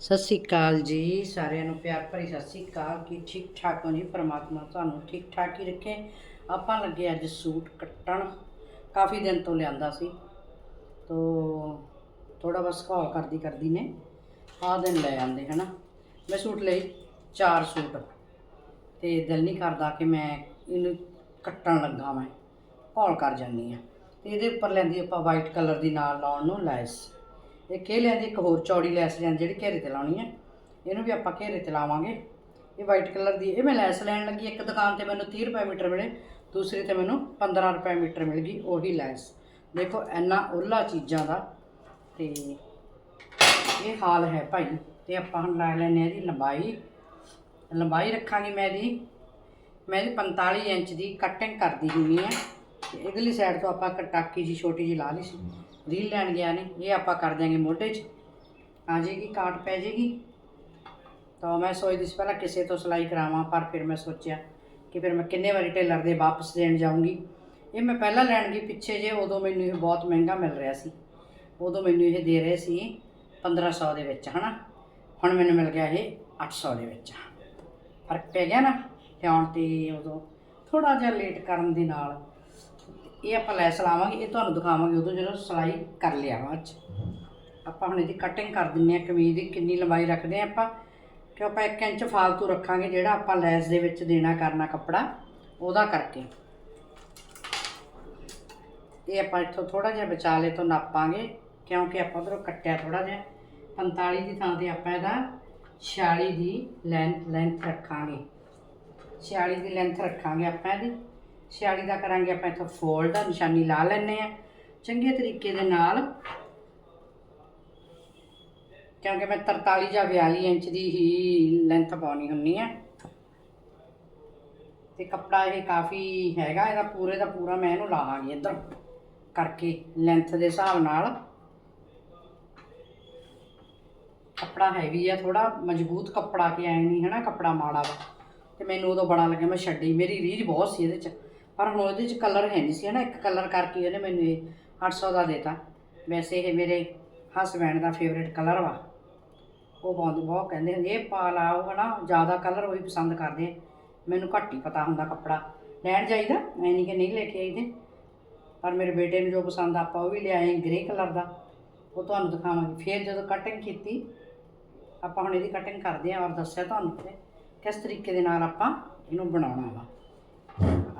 ਸਤਿ ਸ਼੍ਰੀ ਅਕਾਲ ਜੀ, ਸਾਰਿਆਂ ਨੂੰ ਪਿਆਰ ਭਰੀ ਸਤਿ ਸ਼੍ਰੀ ਅਕਾਲ। ਕੀ ਠੀਕ ਠਾਕ ਹੋ ਜੀ? ਪ੍ਰਮਾਤਮਾ ਤੁਹਾਨੂੰ ਠੀਕ ਠਾਕ ਹੀ ਰੱਖੇ। ਆਪਾਂ ਲੱਗੇ ਅੱਜ ਸੂਟ ਕੱਟਣ। ਕਾਫੀ ਦਿਨ ਤੋਂ ਲਿਆਂਦਾ ਸੀ। ਤੋ ਥੋੜਾ ਬਸ ਘਾਲ ਕਰਦੀ ਕਰਦੀ ਨੇ, ਆਹ ਦਿਨ ਲੈ ਆਂਦੇ ਹਨਾ? ਮੈਂ ਸੂਟ ਲਈ ਚਾਰ ਸੂਟ। ਤੇ ਦਿਲ ਨਹੀਂ ਕਰਦਾ ਕਿ ਮੈਂ ਇਹਨੂੰ ਕੱਟਣ ਲੱਗਾ ਮੈਂ ਘਾਲ ਕਰ ਜਾਂਦੀ ਆ ਤੇ ਇਹਦੇ ਉੱਪਰ ਲੈਂਦੀ ਆਪਾਂ ਵਾਈਟ ਕਲਰ ਦੀ ਨਾਲ ਲਾਉਣ ਨੂੰ ਲੈਸ। ਇੱਕ ਇਹ ਲੈਂਦੀ ਇੱਕ ਹੋਰ ਚੌੜੀ ਲੈਸ ਲੈਂਦੀ ਜਿਹੜੀ ਘੇਰੇ ਤੇ ਲਾਉਣੀ ਹੈ ਇਹਨੂੰ ਵੀ ਆਪਾਂ ਘੇਰੇ ਤੇ ਲਾਵਾਂਗੇ। ਇਹ ਵਾਈਟ ਕਲਰ ਦੀ, ਇਹ ਮੈਂ ਲੈਸ ਲੈਣ ਲੱਗੀ, ਇੱਕ ਦੁਕਾਨ ਤੇ ਮੈਨੂੰ 30 ਰੁਪਏ ਮੀਟਰ ਮਿਲੇ, ਦੂਸਰੀ ਤੇ ਮੈਨੂੰ 15 ਰੁਪਏ ਮੀਟਰ ਮਿਲ ਗਈ, ਉਹੀ ਲੈਸ। ਦੇਖੋ, ਇੰਨਾ ਉਹਲਾ ਚੀਜ਼ਾਂ ਦਾ, ਤੇ ਇਹ ਹਾਲ ਹੈ ਭਾਈ, ਤੇ ਆਪਾਂ ਹੁਣ ਲੈ ਲੈਨੇ ਆ ਇਹਦੀ ਲੰਬਾਈ। ਲੰਬਾਈ ਰੱਖਾਂਗੀ ਮੈਂ ਇਹਦੀ ਮੈਂ ਇਹਦੀ 45 ਇੰਚ ਦੀ ਕਟਿੰਗ ਕਰਦੀ ਹੁੰਨੀ ਆ, ਤੇ ਇਧਰਲੀ ਸਾਈਡ ਤੋਂ ਆਪਾਂ ਕਟਾਕੀ ਜੀ ਛੋਟੀ ਜੀ ਲਾ ਲਈ ਸੀ। ਰੀਲ ਲੈਣ ਗਿਆ ਨੇ, ਇਹ ਆਪਾਂ ਕਰ ਦਿਆਂਗੇ ਮੋਢੇ 'ਚ। ਆ ਜਾਏਗੀ ਕਾਟ ਪੈ ਜਾਏਗੀ ਤਾਂ ਮੈਂ ਸੋਚਦੀ ਸੀ ਪਹਿਲਾਂ ਕਿਸੇ ਤੋਂ ਸਿਲਾਈ ਕਰਾਵਾਂ, ਪਰ ਫਿਰ ਮੈਂ ਸੋਚਿਆ ਕਿ ਫਿਰ ਮੈਂ ਕਿੰਨੇ ਵਾਰੀ ਟੇਲਰ ਦੇ ਵਾਪਸ ਦੇਣ ਜਾਊਂਗੀ। ਇਹ ਮੈਂ ਪਹਿਲਾਂ ਲੈਣ ਗਈ, ਪਿੱਛੇ ਜੇ ਉਦੋਂ ਮੈਨੂੰ ਇਹ ਬਹੁਤ ਮਹਿੰਗਾ ਮਿਲ ਰਿਹਾ ਸੀ। ਉਦੋਂ ਮੈਨੂੰ ਇਹ ਦੇ ਰਹੇ ਸੀ 1500 ਦੇ ਵਿੱਚ, ਹਨਾ? ਹੁਣ ਮੈਨੂੰ ਮਿਲ ਗਿਆ ਇਹ 800 ਦੇ ਵਿੱਚ। ਫ਼ਰਕ ਪੈ ਗਿਆ ਨਾ? ਲਿਆਉਣ ਤੇ ਉਦੋਂ ਥੋੜਾ ਜਿਹਾ ਲੇਟ ਕਰਨ ਦੇ ਨਾਲ ਇਹ ਆਪਾਂ ਲੈਸ ਲਾਵਾਂਗੇ, ਇਹ ਤੁਹਾਨੂੰ ਦਿਖਾਵਾਂਗੇ ਉਦੋਂ ਜਦੋਂ ਸਿਲਾਈ ਕਰ ਲਿਆ ਬਾਅਦ ਚ ਆਪਾਂ ਹੁਣ ਇਹਦੀ ਕਟਿੰਗ ਕਰ ਦਿੰਨੇ ਆ, ਕਮੀਜ਼ ਦੀ ਕਿੰਨੀ ਲੰਬਾਈ ਰੱਖਦੇ ਆ ਆਪਾਂ। ਕਿ ਆਪਾਂ 1 ਇੰਚ ਫਾਲਤੂ ਰੱਖਾਂਗੇ ਜਿਹੜਾ ਆਪਾਂ ਲੈਸ ਦੇ ਵਿੱਚ ਦੇਣਾ ਕਰਨਾ ਕੱਪੜਾ, ਉਹਦਾ ਕਰਕੇ। ਇਹ ਆਪਾਂ ਇੱਥੋਂ ਥੋੜਾ ਜਿਹਾ ਬਚਾ ਲੇ ਤੋਂ ਨਾਪਾਂਗੇ, ਕਿਉਂਕਿ ਆਪਾਂ ਉਧਰੋਂ ਕੱਟਿਆ ਥੋੜਾ ਜਿਹਾ। 45 ਦੀ ਥਾਂ ਤੇ ਆਪਾਂ ਇਹਦਾ 46 ਦੀ ਲੈਂਥ ਲੈਂਥ ਰੱਖਾਂਗੇ। 46 ਦੀ ਲੈਂਥ ਰੱਖਾਂਗੇ ਆਪਾਂ ਇਹਦੀ। 46 ਦਾ ਕਰਾਂਗੇ ਆਪਾਂ ਇੱਥੋਂ ਫੋਲਡ ਦਾ, ਨਿਸ਼ਾਨੀ ਲਾ ਲੈਣੇ ਆ ਚੰਗੇ ਤਰੀਕੇ ਦੇ ਨਾਲ। ਕਿਉਂਕਿ ਮੈਂ 43 ਜਾਂ 42 ਇੰਚ ਦੀ ਹੀ ਲੈਂਥ ਪਾਉਣੀ ਹੁੰਨੀ ਆ ਤੇ ਕੱਪੜਾ ਇਹ ਕਾਫੀ ਹੈਗਾ, ਇਹਦਾ ਪੂਰੇ ਦਾ ਪੂਰਾ ਮੈਂ ਇਹਨੂੰ ਲਾਵਾਂਗੀ ਇੱਧਰ ਕਰਕੇ ਲੈਂਥ ਦੇ ਹਿਸਾਬ ਨਾਲ। ਕੱਪੜਾ ਹੈਵੀ ਆ ਥੋੜਾ ਮਜ਼ਬੂਤ ਕੱਪੜਾ ਕਿ ਐ ਨਹੀਂ ਹੈ ਨਾ ਕੱਪੜਾ ਮਾੜਾ ਵਾ। ਤੇ ਮੈਨੂੰ ਉਦੋਂ ਬੜਾ ਲੱਗਿਆ, ਮੈਂ ਛੱਡੀ। ਮੇਰੀ ਰੀਝ ਬਹੁਤ ਸੀ ਇਹਦੇ ਚ। ਪਰ ਹੁਣ ਉਹਦੇ ਚ ਕਲਰ ਹੈ ਨਹੀਂ ਸੀ ਨਾ ਇੱਕ ਕਲਰ ਕਰਕੇ ਉਹਨੇ ਮੈਨੂੰ ਇਹ 800 ਦਾ ਦੇਤਾ। ਵੈਸੇ ਇਹ ਮੇਰੇ ਹਸਬੈਂਡ ਦਾ ਫੇਵਰੇਟ ਕਲਰ ਵਾ। ਉਹ ਬਹੁਤ ਬਹੁਤ ਕਹਿੰਦੇ ਹੁੰਦੇ ਇਹ ਪਾ ਲਾਓ ਹਨਾ, ਜ਼ਿਆਦਾ ਕਲਰ ਉਹੀ ਪਸੰਦ ਕਰਦੇ ਮੈਨੂੰ ਘੱਟ ਹੀ ਪਤਾ ਹੁੰਦਾ ਕੱਪੜਾ। ਲੈਣ ਜਾਈਦਾ, ਐ ਨਹੀਂ ਕਿ ਨਹੀਂ ਲੈ ਕੇ ਆਈਦੇ। ਪਰ ਮੇਰੇ ਬੇਟੇ ਨੂੰ ਜੋ ਪਸੰਦ ਆਪਾਂ ਉਹ ਵੀ ਲਿਆਏ ਗ੍ਰੇ ਕਲਰ ਦਾ। ਉਹ ਤੁਹਾਨੂੰ ਦਿਖਾਵਾਂਗੇ। ਫਿਰ ਜਦੋਂ ਕਟਿੰਗ ਕੀਤੀ, ਆਪਾਂ ਹੁਣ ਇਹਦੀ ਕਟਿੰਗ ਕਰਦੇ ਹਾਂ ਔਰ ਦੱਸਿਆ ਤੁਹਾਨੂੰ ਕਿ ਕਿਸ ਤਰੀਕੇ ਦੇ ਨਾਲ ਆਪਾਂ ਇਹਨੂੰ ਬਣਾਉਣਾ ਵਾ।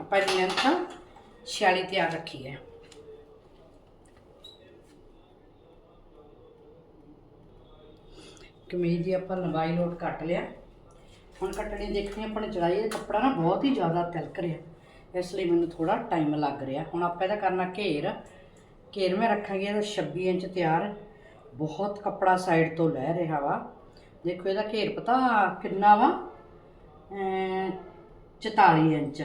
ਆਪਾਂ ਇਹਦੀ ਲੈਂਥ 46 ਤਿਆਰ ਰੱਖੀ ਹੈ। ਕਮੀਜ਼ ਦੀ ਆਪਾਂ ਲੰਬਾਈ ਲੋਟ ਕੱਟ ਲਿਆ। ਹੁਣ ਕੱਟਣੀ ਦੇਖਣੀ, ਆਪਾਂ ਨੇ ਚੜਾਈ ਇਹ ਕੱਪੜਾ ਨਾ ਬਹੁਤ ਹੀ ਜ਼ਿਆਦਾ ਤਿਲਕ ਰਿਹਾ। ਇਸ ਲਈ ਮੈਨੂੰ ਥੋੜਾ ਟਾਈਮ ਲੱਗ ਰਿਹਾ। ਹੁਣ ਆਪਾਂ ਇਹਦਾ ਕਰਨਾ ਘੇਰ। ਘੇਰ ਮੈਂ ਰੱਖਾਂਗੇ, ਇਹਦਾ 26 ਇੰਚ ਤਿਆਰ। ਬਹੁਤ ਕੱਪੜਾ ਸਾਈਡ ਤੋਂ ਲੈ ਰਿਹਾ ਵਾ। ਦੇਖੋ ਇਹਦਾ ਘੇਰ ਪਤਾ ਕਿੰਨਾ ਵਾ? ਅਮ 44 ਇੰਚ।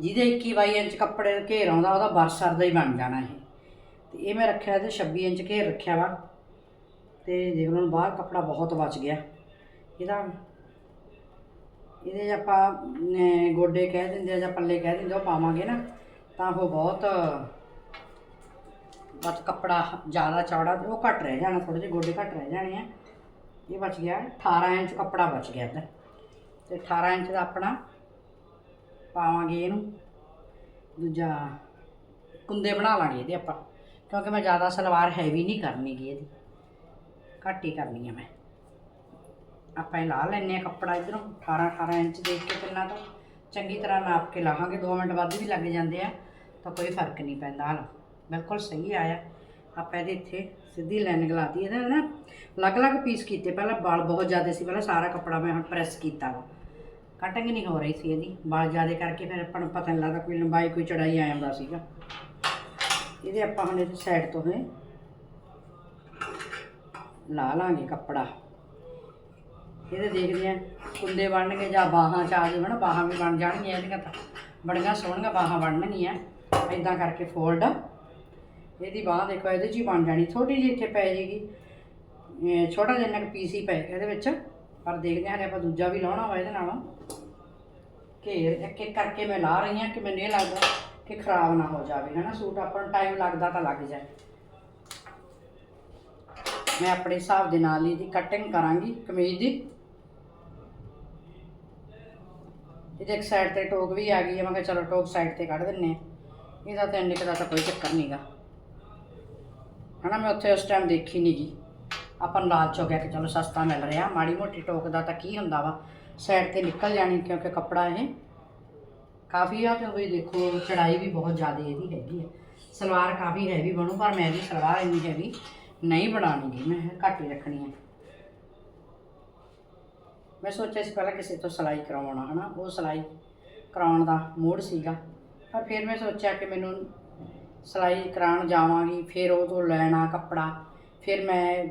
ਜਿਹਦੇ 21 22 ਇੰਚ ਕੱਪੜੇ ਦਾ ਘੇਰ ਆਉਂਦਾ, ਉਹਦਾ ਬਰਸਰ ਦਾ ਹੀ ਬਣ ਜਾਣਾ ਇਹ। ਤੇ ਇਹ ਮੈਂ ਰੱਖਿਆ ਇਹਦੇ 26 ਇੰਚ ਘੇਰ ਰੱਖਿਆ ਵਾ। ਤੇ ਦੇਖ ਲਓ ਹੁਣ ਬਾਹਰ ਕੱਪੜਾ ਬਹੁਤ ਬਚ ਗਿਆ। ਇਹਦਾ ਇਹਦੇ ਆਪਾਂ ਗੋਡੇ ਕਹਿ ਦਿੰਦੇ ਆ ਜਾਂ ਪੱਲੇ ਕਹਿ ਦਿੰਦੇ ਉਹ ਪਾਵਾਂਗੇ ਨਾ, ਤਾਂ ਉਹ ਬਹੁਤ ਬਸ ਕੱਪੜਾ ਜ਼ਿਆਦਾ ਚੌੜਾ ਤੇ ਉਹ ਘੱਟ ਰਹਿ ਜਾਣਾ ਥੋੜੇ ਜਿਹੇ ਗੋਡੇ ਘੱਟ ਰਹਿ ਜਾਣੇ ਆ। ਇਹ ਬਚ ਗਿਆ 18 ਇੰਚ ਕੱਪੜਾ ਬਚ ਗਿਆ ਇੱਧਰ ਤੇ 18 ਇੰਚ ਦਾ ਆਪਣਾ ਪਾਵਾਂਗੇ ਇਹਨੂੰ। ਦੂਜਾ ਕੁੰਦੇ ਬਣਾ ਲਾਂਗੇ ਇਹਦੇ ਆਪਾਂ, ਕਿਉਂਕਿ ਮੈਂ ਜ਼ਿਆਦਾ ਸਲਵਾਰ ਹੈਵੀ ਨਹੀਂ ਕਰਨੀ ਗੀ ਇਹਦੀ। ਘੱਟ ਹੀ ਕਰਨੀ ਆ ਮੈਂ। ਆਪਾਂ ਇਹ ਲਾ ਲੈਨੇ ਆ ਕੱਪੜਾ ਇਧਰੋਂ 18 18 ਇੰਚ ਦੇਖ ਕੇ ਪਹਿਲਾਂ ਤੋਂ। ਚੰਗੀ ਤਰ੍ਹਾਂ ਨਾਪ ਕੇ ਲਾਵਾਂਗੇ 2 ਮਿੰਟ ਵੱਧ ਵੀ ਲੱਗ ਜਾਂਦੇ ਆ, ਤਾਂ ਕੋਈ ਫ਼ਰਕ ਨਹੀਂ ਪੈਂਦਾ ਹਲ। ਬਿਲਕੁਲ ਸਹੀ ਆਇਆ। ਆਪਾਂ ਇਹਦੇ ਇੱਥੇ ਸਿੱਧੀ ਲਾਈਨ ਗਲਾਤੀ ਇਹਦਾ ਨਾ ਅਲੱਗ-ਅਲੱਗ ਪੀਸ ਕੀਤੇ। ਪਹਿਲਾਂ ਵਾਲ ਬਹੁਤ ਜ਼ਿਆਦਾ ਸੀ, ਪਹਿਲਾਂ ਸਾਰਾ ਕੱਪੜਾ ਮੈਂ ਹੁਣ ਪ੍ਰੈਸ ਕੀਤਾ ਵਾ। ਕਟਿੰਗ ਨਹੀਂ ਹੋ ਰਹੀ ਸੀ ਇਹਦੀ। ਵਾਲ ਜ਼ਿਆਦਾ ਕਰਕੇ ਫਿਰ ਆਪਾਂ ਨੂੰ ਪਤਾ ਨਹੀਂ ਲੱਗਦਾ ਕੋਈ ਲੰਬਾਈ, ਕੋਈ ਚੜਾਈ ਆ ਜਾਂਦਾ ਸੀਗਾ। ਇਹਦੇ ਆਪਾਂ ਹੁਣ ਇਹਦੇ ਸਾਈਡ ਤੋਂ ਹੈ ਲਾ ਲਾਂਗੇ ਕੱਪੜਾ। ਇਹਦੇ ਦੇਖਦੇ ਆ ਕੁੰਡੇ ਬਣਨਗੇ ਜਾਂ ਬਾਹਾਂ ਚ ਆ ਜਾਵੇ ਨਾ, ਬਾਹਾਂ ਵੀ ਬਣ ਜਾਣਗੀਆਂ ਇਹਦੀਆਂ ਤਾਂ। ਬੜੀਆਂ ਸੋਹਣੀਆਂ ਬਾਹਾਂ ਬਣਨਗੀਆਂ ਇਦਾਂ ਕਰਕੇ ਫੋਲਡ ਇਹਦੀ ਬਾਹ ਦੇਖੋ, ਇਹਦੇ 'ਚ ਹੀ ਬਣ ਜਾਣੀ ਛੋਟੀ ਜਿਹੀ ਇੱਥੇ ਪੈ ਜੇਗੀ। ਛੋਟਾ ਜਿਹਾ ਇੰਨਾ ਪੀਸ ਹੀ ਪੈ ਇਹਦੇ ਵਿੱਚ। ਪਰ ਦੇਖਦੇ ਹਾਂ ਹਲੇ ਆਪਾਂ ਦੂਜਾ ਵੀ ਲਾਉਣਾ ਵਾ ਇਹਦੇ ਨਾਲ। ਘੇਰ ਇੱਕ ਇੱਕ ਕਰਕੇ ਮੈਂ ਲਾ ਰਹੀ ਹਾਂ ਕਿ ਮੈਨੂੰ ਇਹ ਲੱਗਦਾ ਕਿ ਖਰਾਬ ਨਾ ਹੋ ਜਾਵੇ, ਹਨਾ? ਸੂਟ ਆਪਾਂ ਨੂੰ ਟਾਈਮ ਲੱਗਦਾ ਤਾਂ ਲੱਗ ਜਾਏ। ਮੈਂ ਆਪਣੇ ਹਿਸਾਬ ਦੇ ਨਾਲ ਹੀ ਇਹਦੀ ਕਟਿੰਗ ਕਰਾਂਗੀ ਕਮੀਜ਼ ਦੀ। ਇਹਦੇ ਇੱਕ ਸਾਈਡ ਤੇ ਟੋਕ ਵੀ ਆ ਗਈ ਹੈ, ਮੈਂ ਕਿਹਾ ਚਲੋ ਟੋਕ ਸਾਈਡ ਤੇ ਕੱਢ ਦਿੰਨੇ ਆ ਇਹਦਾ ਤਾਂ ਇੰਨੇ ਕੁ ਦਾ ਤਾਂ ਕੋਈ ਚੱਕਰ ਨਹੀਂਗਾ ਹਨਾ, ਮੈਂ ਉੱਥੇ ਉਸ ਟਾਈਮ ਦੇਖੀ ਨਹੀਂ ਗੀ। ਆਪਾਂ ਨੂੰ ਲਾਲਚ ਹੋ ਗਿਆ ਕਿ ਚਲੋ ਸਸਤਾ ਮਿਲ ਰਿਹਾ, ਮਾੜੀ ਮੋਟੀ ਟੋਕ ਦਾ ਤਾਂ ਕੀ ਹੁੰਦਾ ਵਾ? ਸਾਈਡ ਤੇ ਨਿਕਲ ਜਾਣੀ ਕਿਉਂਕਿ ਕੱਪੜਾ ਇਹ ਕਾਫੀ ਆ ਤੇ ਉਹ ਵੀ ਦੇਖੋ ਚੜਾਈ ਵੀ ਬਹੁਤ ਜ਼ਿਆਦਾ ਇਹਦੀ ਹੈਗੀ ਹੈ ਸਲਵਾਰ ਕਾਫੀ ਹੈਵੀ ਬਣੂ, ਪਰ ਮੈਂ ਇਹਦੀ ਸਲਵਾਰ ਇੰਨੀ ਹੈਵੀ ਨਹੀਂ ਬਣਾਉਣੀ ਗੀ ਮੈਂ ਘੱਟ ਹੀ ਰੱਖਣੀ ਹੈ ਮੈਂ ਸੋਚਿਆ ਸੀ ਪਹਿਲਾਂ ਕਿਸੇ ਤੋਂ ਸਿਲਾਈ ਕਰਵਾਉਣਾ ਹਨਾ? ਉਹ ਸਿਲਾਈ ਕਰਾਉਣ ਦਾ ਮੂਡ ਸੀਗਾ, ਪਰ ਫਿਰ ਮੈਂ ਸੋਚਿਆ ਕਿ ਮੈਨੂੰ ਸਿਲਾਈ ਕਰਾਉਣ ਜਾਵਾਂਗੀ, ਫਿਰ ਉਹ ਤੋਂ ਲੈਣਾ ਕੱਪੜਾ, ਫਿਰ ਮੈਂ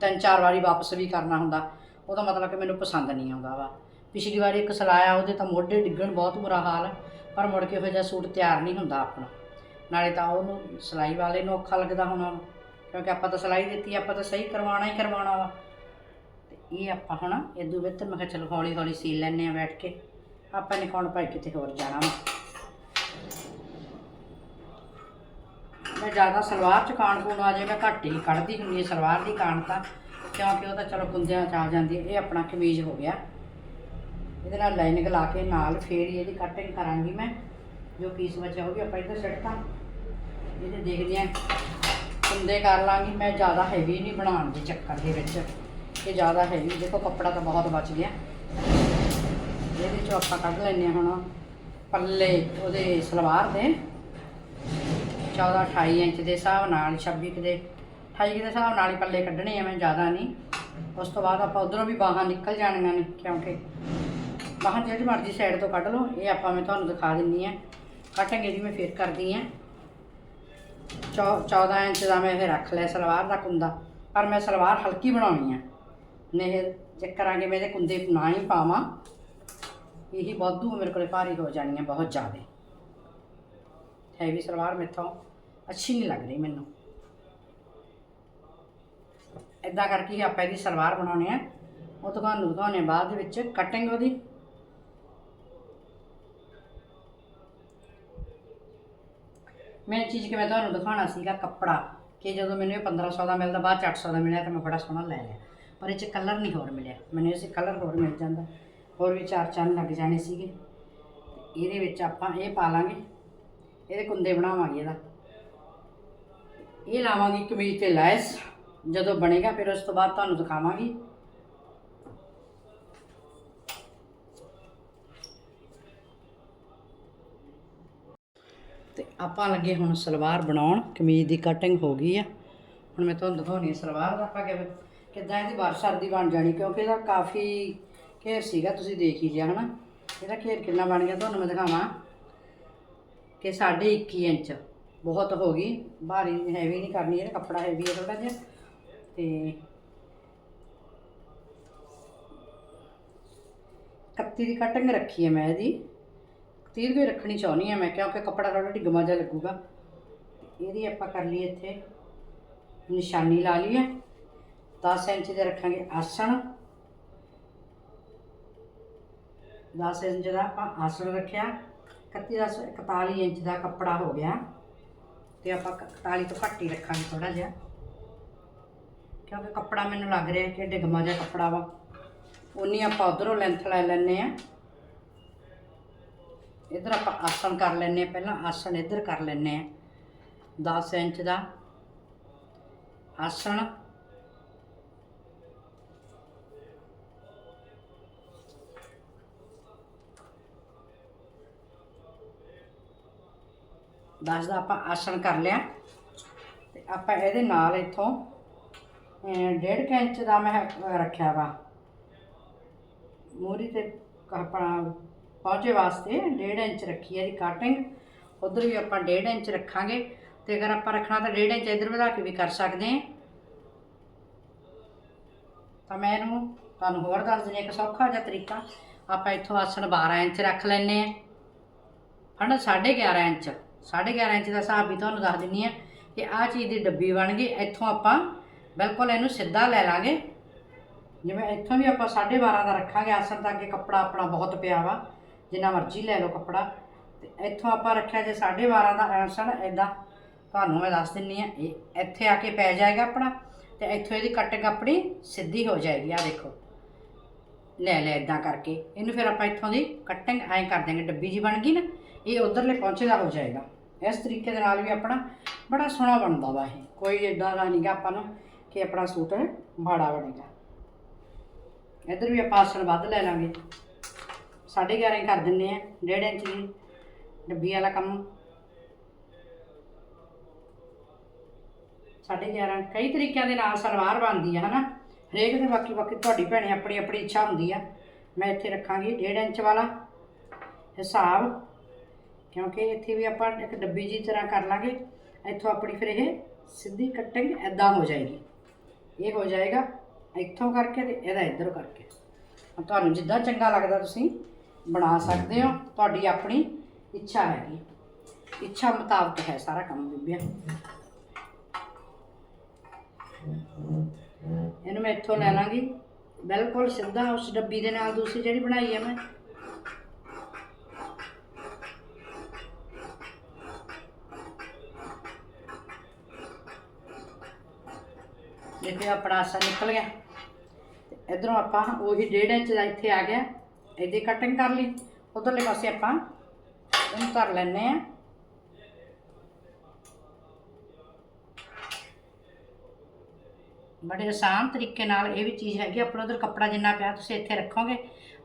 ਤਿੰਨ ਚਾਰ ਵਾਰੀ ਵਾਪਸ ਵੀ ਕਰਨਾ ਹੁੰਦਾ ਉਹਦਾ ਮਤਲਬ ਕਿ ਮੈਨੂੰ ਪਸੰਦ ਨਹੀਂ ਆਉਂਦਾ ਵਾ। ਪਿਛਲੀ ਵਾਰੀ ਇੱਕ ਸਿਲਾਇਆ ਉਹਦੇ ਤਾਂ ਮੋਢੇ ਡਿੱਗਣ ਬਹੁਤ ਬੁਰਾ ਹਾਲ ਹੈ ਪਰ ਮੁੜ ਕੇ ਉਹ ਜਿਹਾ ਸੂਟ ਤਿਆਰ ਨਹੀਂ ਹੁੰਦਾ ਆਪਣਾ। ਨਾਲੇ ਤਾਂ ਉਹਨੂੰ ਸਿਲਾਈ ਵਾਲੇ ਨੂੰ ਔਖਾ ਲੱਗਦਾ ਹੋਣਾ ਵਾ, ਕਿਉਂਕਿ ਆਪਾਂ ਤਾਂ ਸਿਲਾਈ ਦਿੱਤੀ ਆਪਾਂ ਤਾਂ ਸਹੀ ਕਰਵਾਉਣਾ ਹੀ ਕਰਵਾਉਣਾ ਵਾ। ਤੇ ਇਹ ਆਪਾਂ ਹੁਣ ਇਦੋਂ ਵਿੱਚ ਮੈਂ ਕਿਹਾ ਚਲੋ ਹੌਲੀ ਹੌਲੀ ਸੀ ਲੈਣੇ ਆ ਬੈਠ ਕੇ। ਆਪਾਂ ਨੇ ਕੌਣ ਭਾਈ ਕਿਤੇ ਹੋਰ ਜਾਣਾ ਵਾ? ਮੈਂ ਜ਼ਿਆਦਾ ਸਲਵਾਰ ਚ ਕਾਣ ਕੂਣ ਆ ਜੇ, ਮੈਂ ਘੱਟ ਹੀ ਕੱਢਦੀ ਹੁੰਦੀ ਹਾਂ ਸਲਵਾਰ ਦੀ ਕਾਣ ਤਾਂ, ਕਿਉਂਕਿ ਉਹ ਤਾਂ ਚਲੋ ਕੁੰਦਿਆਂ ਚ ਆ ਜਾਂਦੀ ਹੈ, ਇਹ ਆਪਣਾ ਕਮੀਜ਼ ਹੋ ਗਿਆ। ਇਹਦੇ ਨਾਲ ਲਾਈਨਿੰਗ ਲਾ ਕੇ ਨਾਲ ਫੇਰ ਹੀ ਇਹਦੀ ਕਟਿੰਗ ਕਰਾਂਗੀ ਮੈਂ, ਜੋ ਪੀਸ ਬਚਿਆ ਉਹ ਵੀ ਆਪਾਂ ਇੱਧਰ ਸਿੱਟਤਾ ਇਹਦੇ ਦੇਖਦੇ ਆ ਕੁੰਦੇ ਕਰ ਲਾਂਗੀ, ਮੈਂ ਜ਼ਿਆਦਾ ਹੈਵੀ ਨਹੀਂ ਬਣਾਉਣ ਦੇ ਚੱਕਰ ਦੇ ਵਿੱਚ। ਇਹ ਜ਼ਿਆਦਾ ਹੈਵੀ ਦੇਖੋ ਕੱਪੜਾ ਤਾਂ ਬਹੁਤ ਬਚ ਗਿਆ। ਇਹਦੇ ਚੋਂ ਆਪਾਂ ਕੱਢ ਲੈਂਦੇ ਹਾਂ ਹੁਣ ਪੱਲੇ ਉਹਦੇ ਸਲਵਾਰ ਦੇ। 14 28 ਇੰਚ ਦੇ ਹਿਸਾਬ ਨਾਲ 26 ਕੁ ਦੇ 28 ਕੁ ਦੇ ਹਿਸਾਬ ਨਾਲ ਹੀ ਪੱਲੇ ਕੱਢਣੇ ਆ ਮੈਂ ਜ਼ਿਆਦਾ ਨਹੀਂ। ਉਸ ਤੋਂ ਬਾਅਦ ਆਪਾਂ ਉਧਰੋਂ ਵੀ ਬਾਹਾਂ ਨਿਕਲ ਜਾਣੀਆਂ ਨੇ, ਕਿਉਂਕਿ ਬਾਹਾਂ ਜਿਹੜੀ ਮਰਜ਼ੀ ਸਾਈਡ ਤੋਂ ਕੱਢ ਲਓ, ਇਹ ਆਪਾਂ ਮੈਂ ਤੁਹਾਨੂੰ ਦਿਖਾ ਦਿੰਨੀ ਆ ਕਟਿੰਗ ਜੀ, ਮੈਂ ਫੇਰ ਕਰਦੀ ਆ 14 ਇੰਚ ਦਾ ਮੈਂ ਇਹ ਰੱਖ ਲਿਆ ਸਲਵਾਰ ਦਾ ਕੁੰਦਾ, ਪਰ ਮੈਂ ਸਲਵਾਰ ਹਲਕੀ ਬਣਾਉਣੀ ਆ। ਨਹੀਂ ਚੈੱਕ ਕਰਾਂਗੇ ਮੈਂ ਇਹਦੇ ਕੁੰਦੇ ਨਾ ਹੀ ਪਾਵਾਂ। ਇਹੀ ਵਾਧੂ ਮੇਰੇ ਕੋਲੇ ਭਾਰੀ ਹੋ ਜਾਣੀ ਹੈ ਬਹੁਤ ਜ਼ਿਆਦਾ। ਹੈਵੀ ਸਲਵਾਰ ਮੇਥੋਂ ਅੱਛੀ ਨਹੀਂ ਲੱਗ ਰਹੀ ਮੈਨੂੰ। ਇਦਾਂ ਕਰਕੇ ਆਪਾਂ ਇਹਦੀ ਸਲਵਾਰ ਬਣਾਉਣੀ ਆ ਉਹ ਤੁਹਾਨੂੰ ਦਿਖਾਉਣੇ ਆ ਬਾਅਦ ਦੇ ਵਿੱਚ ਕਟਿੰਗ ਉਹਦੀ। ਮੈਂ ਚੀਜ਼ ਕਿ ਮੈਂ ਤੁਹਾਨੂੰ ਦਿਖਾਉਣਾ ਸੀਗਾ ਕੱਪੜਾ, ਕਿ ਜਦੋਂ ਮੈਨੂੰ ਇਹ 1500 ਦਾ ਮਿਲਦਾ, ਬਾਅਦ ਚ 800 ਦਾ ਮਿਲਿਆ ਤਾਂ ਮੈਂ ਬੜਾ ਸੋਹਣਾ ਲੈ ਲਿਆ। ਪਰ ਇਹ ਚ ਕਲਰ ਨਹੀਂ ਹੋਰ ਮਿਲਿਆ। ਮੈਨੂੰ ਇਹ ਕਲਰ ਹੋਰ ਮਿਲ ਜਾਂਦਾ। ਹੋਰ ਵੀ ਚਾਰ ਚੰਨ ਲੱਗ ਜਾਣੇ ਸੀਗੇ। ਇਹਦੇ ਵਿੱਚ ਆਪਾਂ ਇਹ ਪਾ ਲਾਂਗੇ। ਇਹਦੇ ਕੁੰਦੇ ਬਣਾਵਾਂਗੇ ਇਹਦਾ। ਇਹ ਲਾਵਾਂਗੀ ਕਮੀਜ਼ ਤੇ ਲੈਸ, ਜਦੋਂ ਬਣੇਗਾ ਫਿਰ ਉਸ ਤੋਂ ਬਾਅਦ ਤੁਹਾਨੂੰ ਦਿਖਾਵਾਂਗੀ। ਤੇ ਆਪਾਂ ਲੱਗੇ ਹੁਣ ਸਲਵਾਰ ਬਣਾਉਣ, ਕਮੀਜ਼ ਦੀ ਕਟਿੰਗ ਹੋ ਗਈ ਆ। ਹੁਣ ਮੈਂ ਤੁਹਾਨੂੰ ਦਿਖਾਉਣੀ ਹੈ ਸਲਵਾਰ ਦਾ ਆਪਾਂ ਕਿਵੇਂ ਕਿੱਦਾਂ ਇਹਦੀ ਬਾਰਸਰ ਦੀ ਬਣ ਜਾਣੀ, ਕਿਉਂਕਿ ਇਹਦਾ ਕਾਫੀ ਘੇਰ ਸੀਗਾ, ਤੁਸੀਂ ਦੇਖ ਹੀ ਲਿਆ, ਹਨਾ? ਇਹਦਾ ਘੇਰ ਕਿੰਨਾ ਬਣ ਗਿਆ, ਤੁਹਾਨੂੰ ਮੈਂ ਦਿਖਾਵਾਂ। ਕਿ ਸਾਢੇ 21 ਇੰਚ ਬਹੁਤ ਹੋ ਗਈ। ਭਾਰੀ ਹੈਵੀ ਨਹੀਂ ਕਰਨੀ, ਇਹ ਕੱਪੜਾ ਹੈਵੀ ਹੈ ਥੋੜਾ ਜਿਹਾ। ਤੇ 31 ਦੀ ਕਟਿੰਗ ਰੱਖੀ ਹੈ ਮੈਂ ਇਹਦੀ। 30 ਵੀ ਰੱਖਣੀ ਚਾਹੁੰਦੀ ਹਾਂ ਮੈਂ, ਕਿਉਂਕਿ ਕੱਪੜਾ ਥੋੜਾ ਢਿੱਗਮਾ ਜਿਹਾ ਲੱਗੂਗਾ। ਇਹਦੀ ਆਪਾਂ ਕਰ ਲਈਏ ਇੱਥੇ, ਨਿਸ਼ਾਨੀ ਲਾ ਲਈਏ। 10 ਇੰਚ ਦੇ ਰੱਖਾਂਗੇ ਆਸਣ। 10 ਇੰਚ ਦਾ ਆਪਾਂ ਆਸਣ ਰੱਖਿਆ। 31 ਦਾ 41 ਇੰਚ ਦਾ ਕੱਪੜਾ ਹੋ ਗਿਆ। ਤੇ ਆਪਾਂ 41 ਤੋਂ ਘੱਟ ਹੀ ਰੱਖਾਂਗੇ ਥੋੜਾ ਜਿਹਾ। ਕਿਉਂਕਿ ਕੱਪੜਾ ਮੈਨੂੰ ਲੱਗ ਰਿਹਾ ਕਿ ਡਿਗਮਾ ਜਿਹਾ ਕੱਪੜਾ ਵਾ। ਉਨੀ ਆਪਾਂ ਉਧਰੋਂ ਲੈਂਥ ਲੈ ਲੈਣੇ ਆ ਇਧਰ ਆਪਾਂ ਆਸਣ ਕਰ ਲੈਣੇ ਆ ਪਹਿਲਾਂ ਆਸਣ ਇਧਰ ਕਰ ਲੈਣੇ ਆ 10 ਇੰਚ ਦਾ। ਆਸਣ ਦਸ ਦਾ ਆਪਾਂ ਆਸਣ ਕਰ ਲਿਆ। ਤੇ ਆਪਾਂ ਇਹਦੇ ਨਾਲ ਇੱਥੋਂ ਅਹ, ਡੇਢ ਕੁ ਇੰਚ ਦਾ ਮੈਂ ਰੱਖਿਆ ਵਾ। ਮੂਰੀ ਤੇ ਆਪਣਾ ਪਹੁੰਚੇ ਵਾਸਤੇ ਡੇਢ ਇੰਚ ਰੱਖੀ ਹੈ ਦੀ ਕਟਿੰਗ ਉਧਰ ਵੀ ਆਪਾਂ ਡੇਢ ਇੰਚ ਰੱਖਾਂਗੇ। ਤੇ ਅਗਰ ਆਪਾਂ ਰੱਖਣਾ ਤਾਂ ਡੇਢ ਇੰਚ ਇਧਰ ਵਧਾ ਕੇ ਵੀ ਕਰ ਸਕਦੇ ਹਾਂ। ਤਾਂ ਮੈਂ ਇਹਨੂੰ ਤੁਹਾਨੂੰ ਹੋਰ ਦੱਸ ਦਿੰਦੀ ਹਾਂ ਇੱਕ ਸੌਖਾ ਜਿਹਾ ਤਰੀਕਾ। ਆਪਾਂ ਇੱਥੋਂ ਆਸਣ 12 ਇੰਚ ਰੱਖ ਲੈਨੇ ਆ ਹਨਾ 11.5 ਇੰਚ। 11.5 ਇੰਚ ਦਾ ਹਿਸਾਬ ਵੀ ਤੁਹਾਨੂੰ ਦੱਸ ਦਿੰਨੀ ਆ ਕਿ ਆਹ ਚੀਜ਼ ਦੀ ਡੱਬੀ ਬਣ ਗਈ, ਇੱਥੋਂ ਆਪਾਂ ਬਿਲਕੁਲ ਇਹਨੂੰ ਸਿੱਧਾ ਲੈ ਲਾਂਗੇ। ਜਿਵੇਂ ਇੱਥੋਂ ਵੀ ਆਪਾਂ 12.5 ਦਾ ਰੱਖਾਂਗੇ, ਆਸਣ ਦਾ ਅੱਗੇ ਕੱਪੜਾ ਆਪਣਾ ਬਹੁਤ ਪਿਆ ਵਾ, ਜਿੰਨਾ ਮਰਜ਼ੀ ਲੈ ਲਓ ਕੱਪੜਾ। ਤੇ ਇੱਥੋਂ ਆਪਾਂ ਰੱਖਿਆ ਜੇ 12.5 ਦਾ ਆਸਣ ਐਦਾਂ ਤੁਹਾਨੂੰ ਮੈਂ ਦੱਸ ਦਿੰਨੀ ਆ ਇਹ ਇੱਥੇ ਆ ਕੇ ਪੈ ਜਾਏਗਾ ਆਪਣਾ ਤੇ ਇੱਥੋਂ ਇਹਦੀ ਕਟਿੰਗ ਆਪਣੀ ਸਿੱਧੀ ਹੋ ਜਾਏਗੀ ਆ ਦੇਖੋ। ਲੈ ਲੈ ਇਦਾਂ ਕਰਕੇ। ਇਹਨੂੰ ਫਿਰ ਆਪਾਂ ਇੱਥੋਂ ਦੀ ਕਟਿੰਗ ਐਂ ਕਰ ਦਿਆਂਗੇ, ਡੱਬੀ ਜੀ ਬਣ ਗਈ ਨਾ, ਇਹ ਉਧਰਲੇ ਪਹੁੰਚੇ ਦਾ ਹੋ ਜਾਏਗਾ। ਇਸ ਤਰੀਕੇ ਦੇ ਨਾਲ ਵੀ ਆਪਣਾ ਬੜਾ ਸੋਹਣਾ ਬਣਦਾ ਵਾ ਇਹ। ਕੋਈ ਇਦਾਂ ਦਾ ਨਹੀਂਗਾ ਆਪਾਂ ਨੂੰ ਕਿ ਆਪਣਾ ਸੂਟ ਮਾੜਾ ਬਣੇਗਾ। ਇੱਧਰ ਵੀ ਆਪਾਂ ਆਸਣ ਵੱਧ ਲੈ ਲਾਂਗੇ। ਸਾਢੇ 11 ਹੀ ਕਰ ਦਿੰਨੇ ਆ 1.5 ਇੰਚ ਦੀ ਡੱਬੀ ਵਾਲਾ ਕੰਮ। ਸਾਢੇ 11 ਕਈ ਤਰੀਕਿਆਂ ਦੇ ਨਾਲ ਸਲਵਾਰ ਬਣਦੀ ਆ, ਹਨਾ? ਹਰੇਕ ਦੇ ਬਾਕੀ ਬਾਕੀ ਤੁਹਾਡੀ ਭੈਣੇ ਆਪਣੀ ਆਪਣੀ ਇੱਛਾ ਹੁੰਦੀ ਆ। ਮੈਂ ਇੱਥੇ ਰੱਖਾਂਗੀ 1.5 ਇੰਚ ਵਾਲਾ ਹਿਸਾਬ। ਕਿਉਂਕਿ ਇੱਥੇ ਵੀ ਆਪਾਂ ਇੱਕ ਡੱਬੀ ਜੀ ਤਰ੍ਹਾਂ ਕਰ ਲਾਂਗੇ, ਇੱਥੋਂ ਆਪਣੀ ਫਿਰ ਇਹ ਸਿੱਧੀ ਕਟਿੰਗ ਐਦਾਂ ਹੋ ਜਾਏਗੀ। ਇਹ ਹੋ ਜਾਏਗਾ ਇੱਥੋਂ ਕਰਕੇ ਤੇ ਇਹਦਾ ਇੱਧਰ ਕਰਕੇ। ਤੁਹਾਨੂੰ ਜਿੱਦਾਂ ਚੰਗਾ ਲੱਗਦਾ ਤੁਸੀਂ ਬਣਾ ਸਕਦੇ ਹੋ, ਤੁਹਾਡੀ ਆਪਣੀ ਇੱਛਾ ਹੈਗੀ। ਇੱਛਾ ਮੁਤਾਬਕ ਹੈ ਸਾਰਾ ਕੰਮ ਬੀਬੀਆਂ। ਇਹਨੂੰ ਮੈਂ ਇੱਥੋਂ ਲੈ ਲਾਂਗੀ। ਬਿਲਕੁਲ ਸਿੱਧਾ ਉਸ ਡੱਬੀ ਦੇ ਨਾਲ ਦੂਸਰੀ ਜਿਹੜੀ ਬਣਾਈ ਹੈ ਮੈਂ। ਦੇਖੋ ਆਪਣਾ ਆਸਾ ਨਿਕਲ ਗਿਆ। ਤੇ ਇਧਰੋਂ ਆਪਾਂ ਉਹੀ 1.5 ਇੰਚ ਦਾ ਇੱਥੇ ਆ ਗਿਆ। ਇਹਦੀ ਕਟਿੰਗ ਕਰ ਲਈ। ਉਧਰਲੇ ਪਾਸੇ ਆਪਾਂ ਉਹਨੂੰ ਕਰ ਲੈਨੇ ਆ ਬੜੇ ਆਸਾਨ ਤਰੀਕੇ ਨਾਲ ਇਹ ਵੀ ਚੀਜ਼ ਹੈਗੀ। ਆਪਣਾ ਉਧਰ ਕੱਪੜਾ ਜਿੰਨਾ ਪਿਆ ਤੁਸੀਂ ਇੱਥੇ ਰੱਖੋਗੇ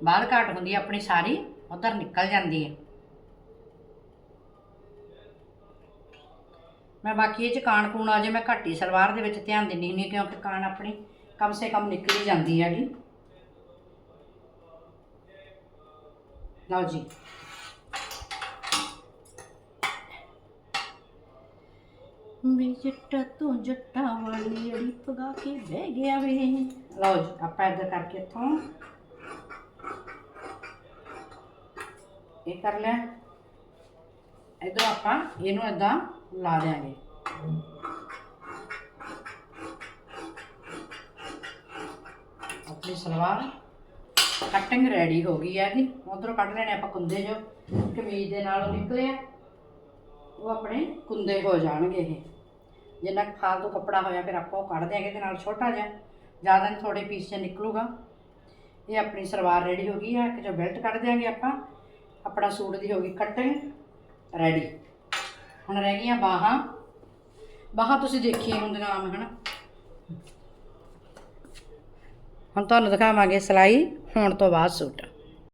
ਬਾਹਰ ਘਾਟ ਹੁੰਦੀ ਹੈ ਆਪਣੀ ਸਾਰੀ ਉਧਰ ਨਿਕਲ ਜਾਂਦੀ ਹੈ। ਮੈਂ ਬਾਕੀ ਇਹ ਚ ਕਾਣ ਕੂਣ ਆ ਜੇ ਮੈਂ ਘੱਟ ਹੀ ਸਲਵਾਰ ਦੇ ਵਿੱਚ ਧਿਆਨ ਦਿੰਦੀ ਹੁੰਦੀ ਹਾਂ ਕਿਉਂਕਿ ਕਾਣ ਆਪਣੀ ਕਮ ਸੇ ਕਮ ਨਿਕਲ ਹੀ ਜਾਂਦੀ ਹੈਗੀ। ਲਓ ਜੀ। ਵੀ ਜੱਟਾ ਤੂੰ ਜੱਟਾ ਵਾਲੀ ਅੜੀ ਪਗਾ ਕੇ ਬਹਿ ਗਿਆ ਵੇ। ਲਓ ਜੀ ਆਪਾਂ ਇੱਧਰ ਕਰਕੇ ਇੱਥੋਂ ਇਹ ਕਰ ਲਿਆ। ਇੱਧਰ ਆਪਾਂ ਇਹਨੂੰ ਏਦਾਂ ਲਾ ਦਿਆਂਗੇ। ਆਪਣੀ ਸਲਵਾਰ ਕਟਿੰਗ ਰੈਡੀ ਹੋ ਗਈ ਹੈ ਜੀ ਉਧਰੋਂ ਕੱਢ ਲੈਣੇ ਆਪਾਂ ਕੁੰਦੇ ਜੋ ਕਮੀਜ਼ ਦੇ ਨਾਲੋਂ ਨਿਕਲੇ ਆ। ਉਹ ਆਪਣੇ ਕੁੰਦੇ ਹੋ ਜਾਣਗੇ ਇਹ। ਜਿੰਨਾ ਕੁ ਫਾਲਤੂ ਕੱਪੜਾ ਹੋਇਆ ਫਿਰ ਆਪਾਂ ਉਹ ਕੱਢ ਦਿਆਂਗੇ, ਇਹਦੇ ਨਾਲ ਛੋਟਾ ਜਿਹਾ। ਜ਼ਿਆਦਾ ਨਹੀਂ ਥੋੜੇ ਪੀਸ 'ਚ ਨਿਕਲੂਗਾ। ਇਹ ਆਪਣੀ ਸਲਵਾਰ ਰੈਡੀ ਹੋ ਗਈ ਹੈ ਇੱਕ ਜੋ ਬੈਲਟ ਕੱਢ ਦਿਆਂਗੇ ਆਪਾਂ। ਆਪਣਾ ਸੂਟ ਦੀ ਹੋ ਗਈ ਕਟਿੰਗ ਰੈਡੀ ਹੁਣ ਰਹਿ ਗਈਆਂ ਬਾਹਾਂ। ਬਾਹਾਂ ਤੁਸੀਂ ਦੇਖੀਆਂ ਹੁੰਦੀਆਂ ਆਮ, ਹਨਾ? ਹੁਣ ਤੁਹਾਨੂੰ ਦਿਖਾਵਾਂਗੇ ਸਿਲਾਈ, ਹੋਣ ਤੋਂ ਬਾਅਦ ਸੂਟ।